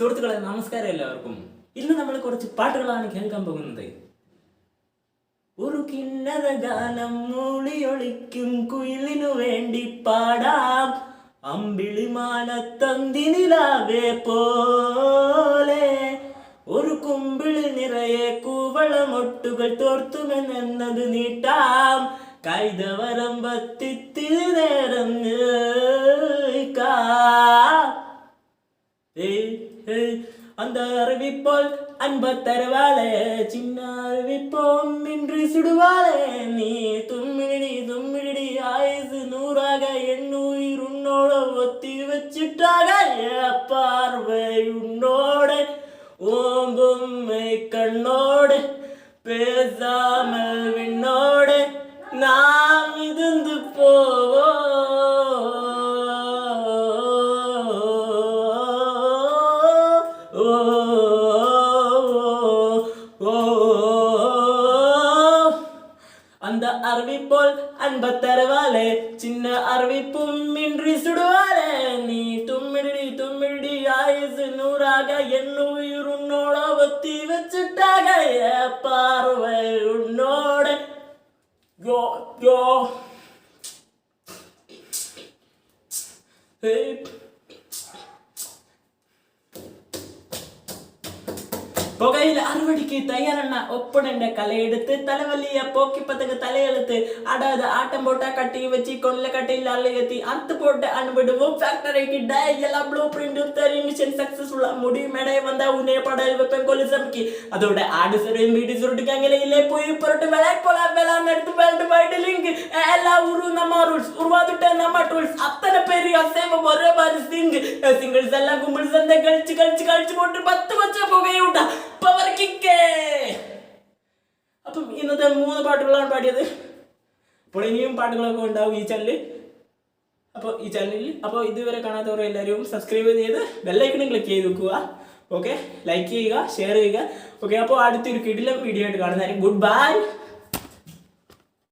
സുഹൃത്തുക്കളെ നമസ്കാരം എല്ലാവർക്കും. ഇന്ന് നമ്മൾ കുറച്ച് പാട്ടുകളാണ് കേൾക്കാൻ പോകുന്നത്. ഒരു കിണ്ണറ ഗാനം മൂളിയൊളിക്കും കുയിലിനു വേണ്ടി പാടാം. അമ്പിളിമാനത്തന്തിനിലാവേ പോലെ. ഒരു കുമ്പിളി നിറയെ കൂവളമൊട്ടുകൾ തോർത്തുമെന്നത് നീട്ടാം. കൈതവരം കൈതവരമ്പത്തിത്തിരി നേരം அந்த அறிவிப்போல் அன்ப தருவாளே சின்ன அறிவிப்போம் இன்றி சுடுவாளே. நீ தும்மிடி தும்மிடி ஆயுசு நூறாக எண்ணுயிர் உன்னோட ஒத்தி வச்சுட்டாக பார்வை உன்னோட ஓம் கண்ணோடு பேசாமல் விண்ணோடு. அந்த அருவி போல் அன்ப தருவாளே சின்ன அறிவிப்பும் இன்றி சுடுவாளே. நீ தும்மிடி தும்மிடி ஆயுசு நூறாக என் உயிர் உன்னோட ஒத்தி வச்சுட்டாக. ஏ பார்வை உன்னோட. யோ யோ. Hey. പുകയിൽ അറുവടിക്ക് തയ്യാറാണ് ഒപ്പുടന്റെ കലയെടുത്ത് തലവലിയ പോക്കിപ്പത്തക്ക് തലയെടുത്ത് അടാത് ആട്ടം പോട്ട കട്ടി വെച്ച് കൊണ്ടല കട്ടിയിൽ അള്ളിയെത്തി അത്ത് പോട്ട് അനുവിടുവും ഫാക്ടറിക്ക് ഡയെല്ലാം ബ്ലൂ പ്രിന്റും തരും മിഷൻ സക്സസ്ഫുൾ മുടി മെടയ വന്ന ഉന്നയ പടൽ വെപ്പൻ കൊല്ലു ശ്രമിക്കും. അതോടെ ആട് സുരയും വീട് സുരട്ടിക്ക് അങ്ങനെ ഇല്ലേ പോയി. പുറട്ട് വെള്ളം കൊല എടുത്ത് വെള്ളം ലിങ്ക് എല്ലാ ഉറു നമ്മ റൂൾസ് ഉറവാതുട്ടെ നമ്മ ടൂൾസ് അപ്പം ഒരേ മാതിരി സിംഗ് സിംഗിൾസ് എല്ലാം കുമ്പിൾസ് എന്താ കളിച്ച് കളിച്ച് കളിച്ച് പോയിട്ട് പത്ത് കൊച്ച പുകയുണ്ട പവർ കിക്കേ അപ്പം ഇന്നത്തെ മൂന്ന് പാട്ടുകളാണ് പാടിയത്. അപ്പോൾ ഇനിയും പാട്ടുകളൊക്കെ ഉണ്ടാവും ഈ ചാനലിൽ അപ്പോൾ ഈ ചാനലിൽ അപ്പോൾ ഇതുവരെ കാണാത്തവർ എല്ലാവരും സബ്സ്ക്രൈബ് ചെയ്ത് ബെല്ലൈക്കണും ക്ലിക്ക് ചെയ്ത് വെക്കുക. ഓക്കെ ലൈക്ക് ചെയ്യുക ഷെയർ ചെയ്യുക. ഓക്കെ അപ്പോൾ അടുത്തൊരു കിടിലം വീഡിയോ ആയിട്ട് കാണുന്നതായിരിക്കും. Good bye